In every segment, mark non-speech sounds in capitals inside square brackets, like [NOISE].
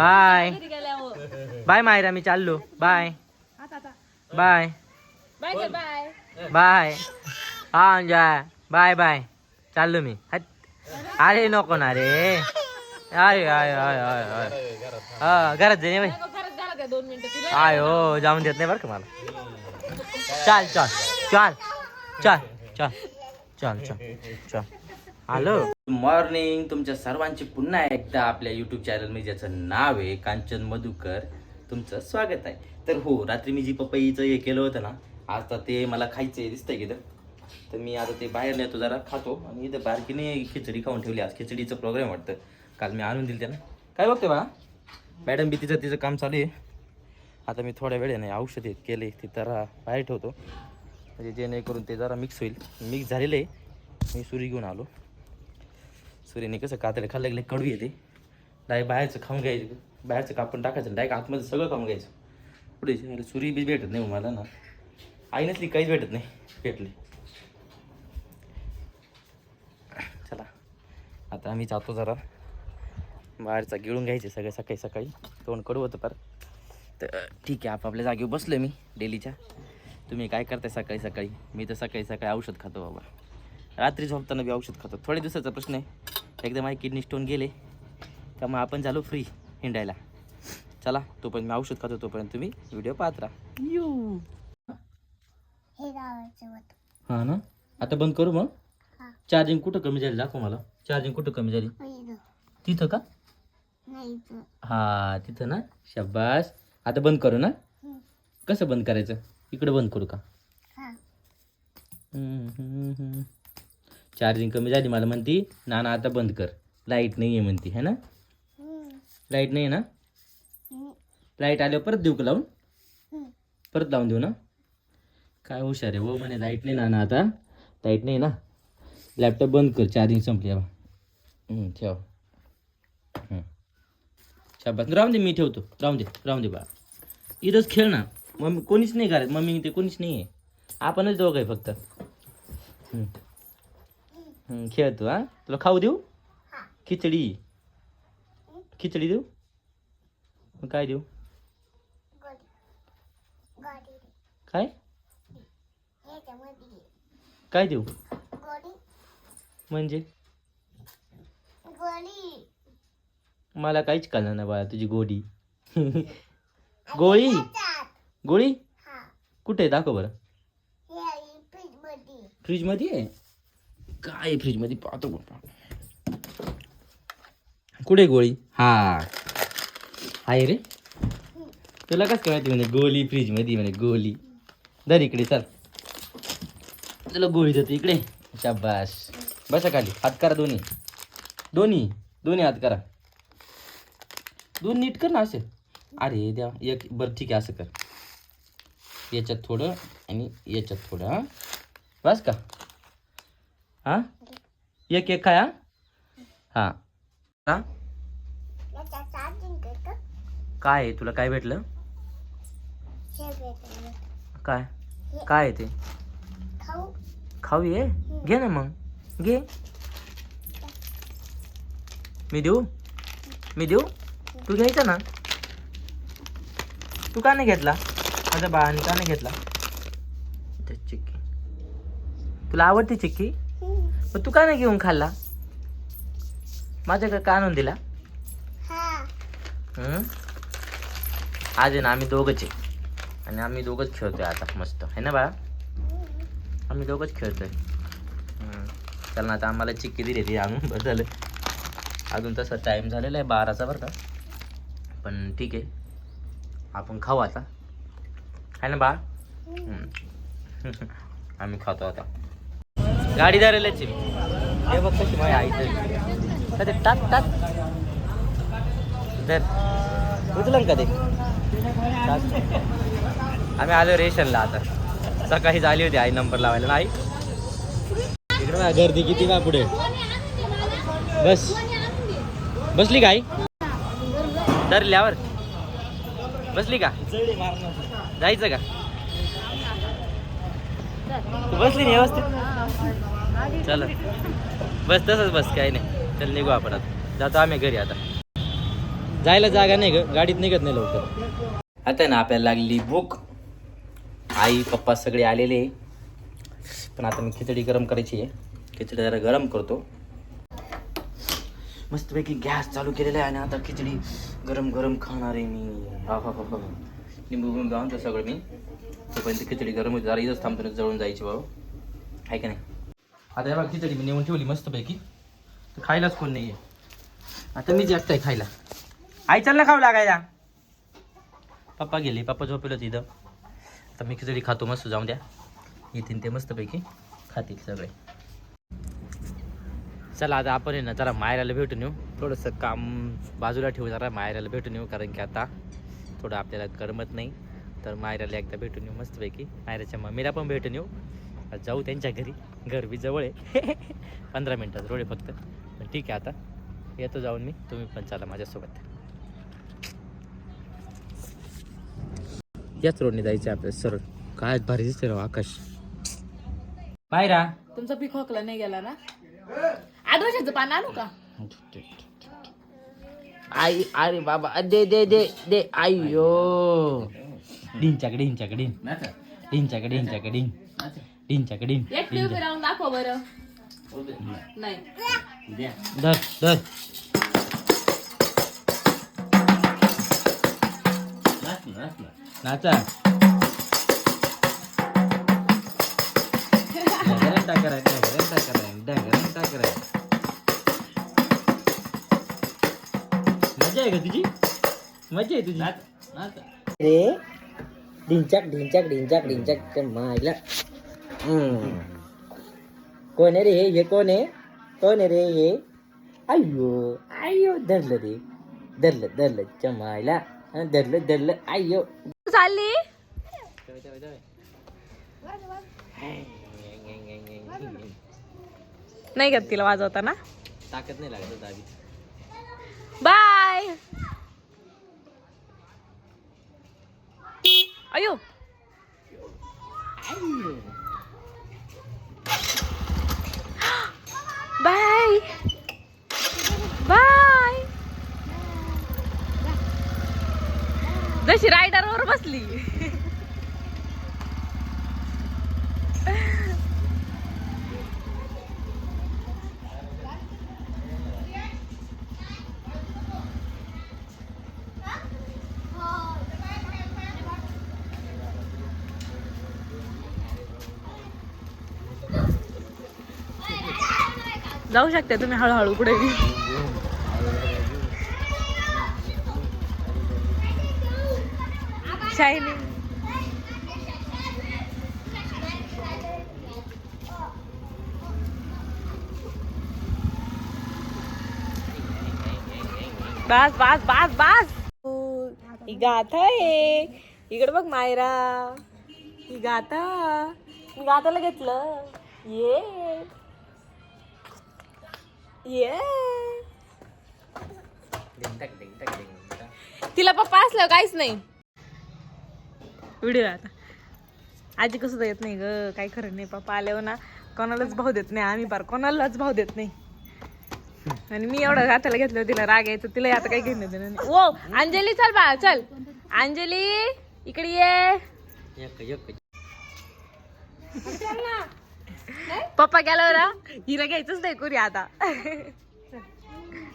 Bye. Bye Myra मी चाललो. Bye. Bye. Bye कर बाय. बाय. हा अंजय बाय बाय. चाललो मी. अरे नको ना रे. आय आय आय आय आय. हा घरात जाईन बाई. आय हो जाऊन देत नाही बरं का मला. चाल चाल चाल चाल चाल चाल चाल चाल. हॅलो मॉर्निंग तुमच्या सर्वांचे पुन्हा एकदा आपल्या यूट्यूब चॅनल मी ज्याचं नाव आहे कांचन मधुकर तुमचं स्वागत आहे. तर हो रात्री मी जी पपईचं हे केलं होतं ना आता ते मला खायचं आहे दिसतंय की इथं? तर मी आता ते बाहेर नेतो जरा खातो. आणि इथं बारकीने खिचडी खाऊन ठेवली आज. खिचडीचं प्रोग्राम वाटतं. काल मी आणून दिली त्यांना काय बघते बा? मॅडम बी तिचं तिचं काम चालू आहे. आता मी थोड्या वेळेने औषध केले ते जरा बाहेर ठेवतो. म्हणजे जेणेकरून ते जरा मिक्स होईल. मिक्स झालेलं आहे. मी सुरी घेऊन आलो. सुरीने कसं कातडे खाल्लं की कडू येते डायरेक्ट बाहेरचं खाऊन घ्यायचं. बाहेरचं कापून टाकायचं डायरेक्ट आतमध्ये सगळं खाऊन घ्यायचं. पुढे अरे सुरी बी भेटत नाही हो मला ना. आई नसली काहीच भेटत नाही भेटली चला आता आम्ही जातो जरा. बाहेरचा गिळून घ्यायचे सगळे सकाळी सकाळी. तोंड कडू होतं पर तर ठीक आहे आपापल्या जागेवर बसलो मी डेलीच्या. तुम्ही काय करताय सकाळी सकाळी? मी तर सकाळी सकाळी औषध खातो बाबा. रात्री झोपताना बी औषध खातो. थोड्या दिवसाचा प्रश्न आहे. एकदा माझे किडनी स्टोन गेले का मग आपण झालो फ्री हिंडायला. चला तोपर्यंत मी औषध खातो तोपर्यंत तुम्ही व्हिडिओ पाहत राहा. यू. हे हां ना? आता बंद करू मग? हा. चार्जिंग कुठं कमी झाली दाखव मला. चार्जिंग कुठं कमी झाली? पहिलं तिथं का. हा तिथं ना? शब्बास आता बंद करू ना. कसं बंद करायचं? इकडे बंद करू का? हा. चार्जिंग कमी झाली मला म्हणती ना ना आता बंद कर. लाइट नाही आहे म्हणती है ना? लाइट नाही आहे ना? लाइट आल्यावर परत देऊ का लावून? परत लावून देऊ ना? काय हुशार आहे हो म्हणे लाइट नाही ना ना आता. लाइट नाही ना? लॅपटॉप बंद कर चार्जिंग संपली बा. ठेव. शाबास राहून दे मी ठेवतो. राहून दे राहून दे बा. इथंच खेळ ना. मम्मी कोणीच नाही घरात. मम्मी ते कोणीच नाही आहे आपणच दोघं आहे फक्त. हम्म, खेळ तू हा तुला खाऊ देऊ. खिचडी खिचडी देऊ काय देऊ काय काय देऊ म्हणजे मला काहीच कळलं नाही बाळा तुझी गोडी गोळी. गोळी कुठे दाखव बरं फ्रीजमध्ये फ्रीजमध्ये आहे काय आहे फ्रीजमध्ये पाहतो कुठे गोळी? हा. आहे रे. तुला कस काय माहिती म्हणे गोळी फ्रीजमध्ये म्हणे गोळी दर इकडे चल. तुला गोळी देतो इकडे. शाबास. बसा खाली. हात करा दोन्ही. दोन्ही. दोन्ही हात करा. दोन नीट कर ना असे. अरे द्या एक बरं ठीक आहे असं कर. याच्यात थोडं आणि याच्यात थोडं हां. बस का? हां? एक एक काय हां? हां. हां? काय आहे? तुला काय भेटलं? काय? काय आहे ते? खाऊ ये? घे ना मग. घे. मी देऊ? मी देऊ? तू घ्यायचा ना. तू का नाही घेतला? माझ्या बाळाने का नाही घेतला? चिक्की. तुला आवडते चिक्की? मग तू का नाही घेऊन खाल्ला? माझ्याकडे का आणून दिला? हा. हम्म? आज आहे ना आम्ही दोघंच आहे. आणि आम्ही दोघंच खेळतोय आता मस्त. है ना बाळा? आम्ही दोघंच खेळतोय. चल ना आता आम्हाला चिक्की दिली ती आणून बरं झालं अजून तसा टाईम झालेला आहे बाराचा बरं का? पण ठीक आहे. आपण खाऊ आता. है ना बाळ? हम्म. [LAUGHS] आम्ही खातो आता. गाडी धरायलाच आहे हे बघ कशी माझी आई तर. कधी टाक टाक. धर. उचलं का ते. आम्ही आलो रेशनला आता. सकाळी झाली होती आई नंबर लावायला. नाही इकडे गर्दी किती बा पुढे. बस. बसली का आई? धरल्यावर बसली का? जायचं का? तू बसली नाही व्यवस्थित? चला. बस तसंच बस काही नाही. चल निघू आपण आता. जातो आम्ही घरी आता. जायला जागा नाही ग. गाडीत निघत नाही लवकर. आता ना आपल्याला लागली भूक. आई पप्पा सगळे आलेले. पण आता मी खिचडी गरम करायची आहे. खिचडी जरा गरम करतो. मस्तपैकी गॅस चालू केलेला आहे आणि आता खिचडी गरम गरम खाणार आहे मी. निंबू हा हा बिंबू आणतो सगळं मी. तोपर्यंत खिचडी गरम होती जरा इथंच थांबतो जळून जायची भाऊ आहे का नाही? आता हे बघा खिचडी मी नेऊन ठेवली मस्तपैकी. तर खायलाच कोण नाही आहे आता मीच जास्त आहे खायला. आई चल ना खाऊ लागायला. पप्पा गेले पप्पा झोपेल तिथं आता मी खिचडी खातो मस्त जाऊन द्या. येतील ते मस्तपैकी. खातील सगळे. चला आता आपण आहे ना जरा मायराला भेटून येऊ. थोडंसं काम बाजूला ठेवू जरा मायराला भेटून येऊ कारण की आता थोडं आपल्याला करमत नाही. तर मायराला एकदा भेटून येऊ मस्तपैकी. मायराच्या मम्मीला पण भेटून येऊ. जाऊ त्यांच्या घरी. घर बी जवळ आहे. [LAUGHS] पंधरा मिनटात रोड आहे फक्त. पण ठीक आहे आता. येतो जाऊन मी. तुम्ही पण चला माझ्यासोबत. याच रोडने जायचं आपल्याला. सरळ. काय भारी दिसते राव आकाश. मायरा तुमचा पीक खोकला नाही गेला ना? आदोशाचं पान आणू का? आई अरे बाबा. दे दे दे दे. आयो डिंचाक डिंचाक डिन डिंचाक डिंगच्या डिंग एकटी उभी राहून दाखव बरं नाही धर धर नाचा डॅगरन टाकराय डॅगरन टाकराय डॅगरन टाकराय मजा आहे का तुझी मजा आहे तुझी नाचा रे ढिंचाक ढिंचाक ढिंचाक ढिंचाक मायला कोण आहे रे हे हे कोण आहे कोण आहे रे हे अय्यो अय्यो धरलं रे धरलं धरलं चमायला धरलं धरलं अय्यो चालली नाही घेत तिला वाजवता ना ताकद नाही लागत दाबी बाय अयो बाय. बाय. जशी रायडरवर बसली. जाऊ शकते तुम्ही हळूहळू पुढे. शायनी. बस बस बस बस. ही गाथा आहे. इकडे बघ मायरा. ही गाथा. मी गाथाला घेतलं. ये. ये तिला पप्पा असलं काहीच नाही. व्हिडिओ आता. आजी कसं येत नाही ग काही खरं नाही. पप्पा आल्यावर ना कोणालाच भाव देत नाही आम्ही बार कोणालाच भाव देत नाही. आणि मी एवढं हाताला घेतलं तिला राग यायचं तिला आता काही घेणं देणं नाही. ओ अंजली चल बा चल. अंजली इकडे ये. पप्पा गेल्यावर ना, हिला घ्यायचंच नाही कुरी आता.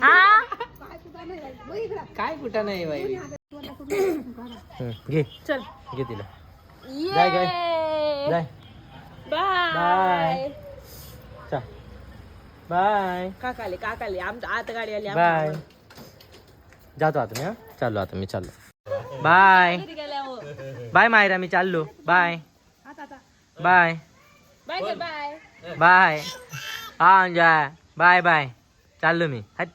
हा? काय कुठं नाही बाई? घे. चल. घे तिला. ये. जाय, जाय. बाय. चल. बाय. काकाले काकाले. आमच्या आत गाडी आली बाय. जातो आता मी हा? चाललो आता मी चाललो. बाय. गेल्यावर बाय मायरा मी चाललो. बाय. बाय. बाय कर बाय बाय हा अंजय बाय बाय चाललो मी हट.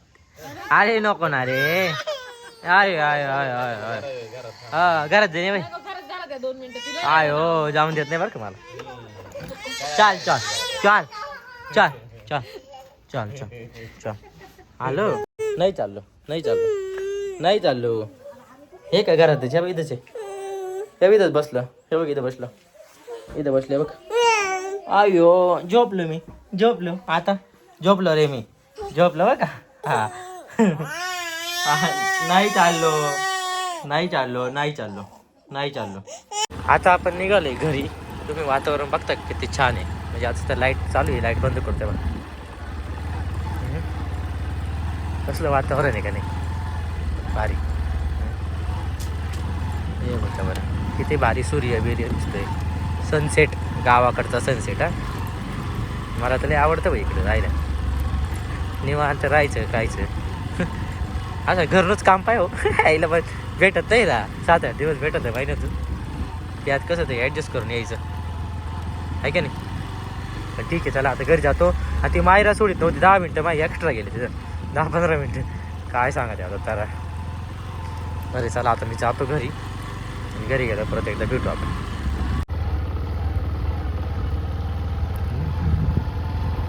अरे नको ना रे आय आय आय आय आय हा घरात जाईन बाई खरंच झालं त्या दोन मिनिटं तिला आय हो जाऊन देत नाही बरं का मला चाल चाल चाल चाल चाल चाल चाल चाल आलो नाही चाललो नाही चाललो नाही चाललो हे काय घरात? हे बघ इथंच आहे हे इथंच बसलं हे बघ इथं बसलं इथं बसले बघ अयो झोपलो मी. झोपलो. आता? झोपलो रे मी. झोपलो बघा का? हा. नाही चाललो. नाही चाललो नाही चाललो. नाही चाललो. आता आपण निघालोय घरी. तुम्ही वातावरण बघता किती छान आहे? म्हणजे आता तर लाइट चालू आहे लाइट बंद करते बघा. कसलं वातावरण आहे का नाही? भारी. हे बघा बरं. किती भारी सूर्य बिर्य दिसतोय. सनसेट गावाकडचा सनसेट हा? मला तर लय आवडतं बाई इकडे राहायला. निवांत राहायचं कायचं [LAUGHS] असं घरूनच काम पाय हो. [LAUGHS] यायला पण भेटत नाही ना. सात आठ दिवस भेटत आहे महिन्यातून. त्यात कसं ते ॲडजस्ट करून यायचं. आहे का नाही? पण ठीक आहे चला आता घरी जातो. आणि ती मायरा सोडित नव्हती. दहा मिनटं माही एक्स्ट्रा गेली तिथं. दहा पंधरा मिनटं. काय सांगा ते आता तारा. अरे चला आता मी जातो घरी. घरी गेलो परत एकदा भेटू आपण.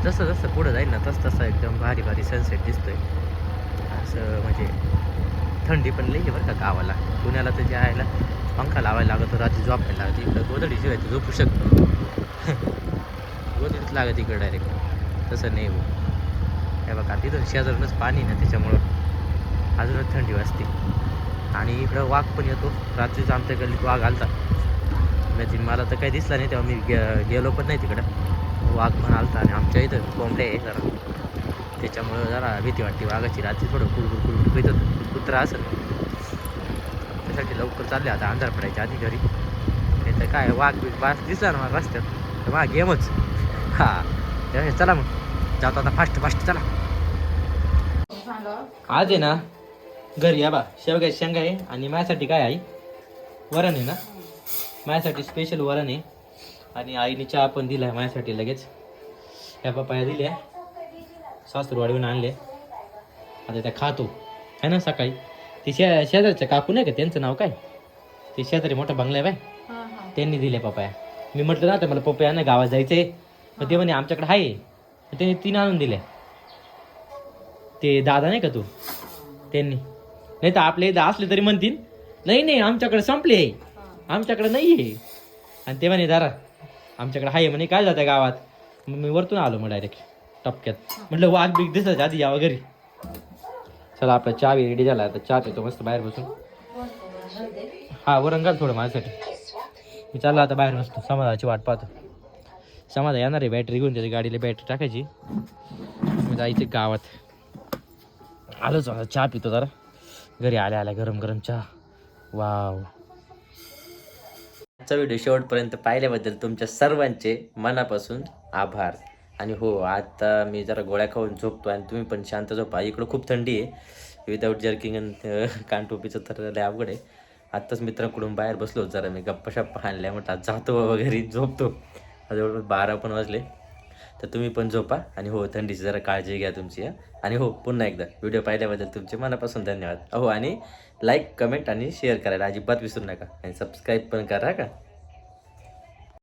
जसं जसं पुढं जाईल ना तसं तसं एकदम भारी भारी सनसेट दिसतोय. असं म्हणजे थंडी पण लई बरं का गावाला. पुण्याला तर जे आहे ना पंखा लावायला लागतो रात्री झोपायला लागते. इकडं गोदडी शिवाय तर झोपू शकतो. [LAUGHS] गोदडीच लागत इकडं डायरेक्ट तसं नाही हो. हे. बघा तिथं शेजारूनच पाणी ना त्याच्यामुळं. अजूनच थंडी वाजते. आणि इकडं वाघ पण येतो. रात्रीच आमच्या गल्लीत वाघ आलता. म्हणजे मला तर काही दिसला नाही तेव्हा मी गे गेलो पण नाही तिकडं. वाघ पण आलता आणि आमच्या इथं कोंबड्या आहे जरा. त्याच्यामुळं जरा भीती वाटते. वाघाची रात्री थोडं कुरकुर कुरकुर पित कुत्रा असेल. त्यासाठी लवकर चालले आता अंधार पडायच्या आधी घरी. नाही तर काय वाघ बिघ वाघ दिसला ना मला रस्त्यात तर वाघ गेमच. हा. चला मग. जातो आता फास्ट फास्ट चला. आज आहे ना घरी या बा. शेवग्याची शेंगा आहे आणि माझ्यासाठी काय आहे? वरण आहे ना? माझ्यासाठी स्पेशल वरण आहे. आणि आईने चहा पण दिला आहे माझ्यासाठी लगेच. ह्या पप्पाया दिल्या. सासूरवाडीहून आणले. आता त्या खातो. है ना सकाळी? ते शे शेजारच्या काकू नाही का? त्यांचं नाव काय? ते शेजारी मोठा बंगला आहे बाय. त्यांनी दिले पपाया मी म्हटलं ना तर मला पपया ना गावात जायचं आहे मग ते म्हणे आमच्याकडे आहे. मग त्यांनी तीन आणून दिल्या. ते दादा नाही का तू? त्यांनी. नाही तर आपल्या इथं असले तरी म्हणतील नाही नाही आमच्याकडे संपले. आहे आमच्याकडे नाही आहे आणि ते म्हणे दारा आमच्याकडे आहे म्हणे काय जाते गावात? मग मी वरतून आलो मग डायरेक्ट टपक्यात. म्हटलं वाघ बिग दिसत आधी यावं घरी चला आपला चहा बी रेडी झाला. आता चहा पितो मस्त बाहेर बसून. हा वरण घाल थोडं माझ्यासाठी. मी चालला आता बाहेर बसतो समाधाची वाट पाहतो. समाधा येणार आहे बॅटरी घेऊन त्याची गाडीला बॅटरी टाकायची. मी जायचं गावात. आलोच आता चहा पितो जरा. घरी आल्या आल्या गरम गरम चहा. वाव आजचा व्हिडिओ शेवटपर्यंत पाहिल्याबद्दल तुमच्या सर्वांचे मनापासून आभार. आणि हो आता मी जरा गोळ्या खाऊन झोपतो आणि तुम्ही पण शांत झोपा. इकडं खूप थंडी आहे. विदाऊट जर्किंग आणि कानटोपीचं तर लय अवघड आहे. आत्ताच मित्रांकडून बाहेर बसलो जरा. मी गप्पा शप्पा आणल्या म्हटलं जातो वगैरे. झोपतो. जवळपास बारा पण वाजले. तर तुम्ही पण झोपा. आणि हो थंडीची जरा काळजी घ्या तुमची आणि हो पुन्हा एकदा व्हिडिओ पाहिल्याबद्दल तुमचे मनापासून धन्यवाद. हो आणि लाईक कमेंट आणि शेअर करायला अजिबात विसरू नका. आणि सबस्क्राईब पण करा का?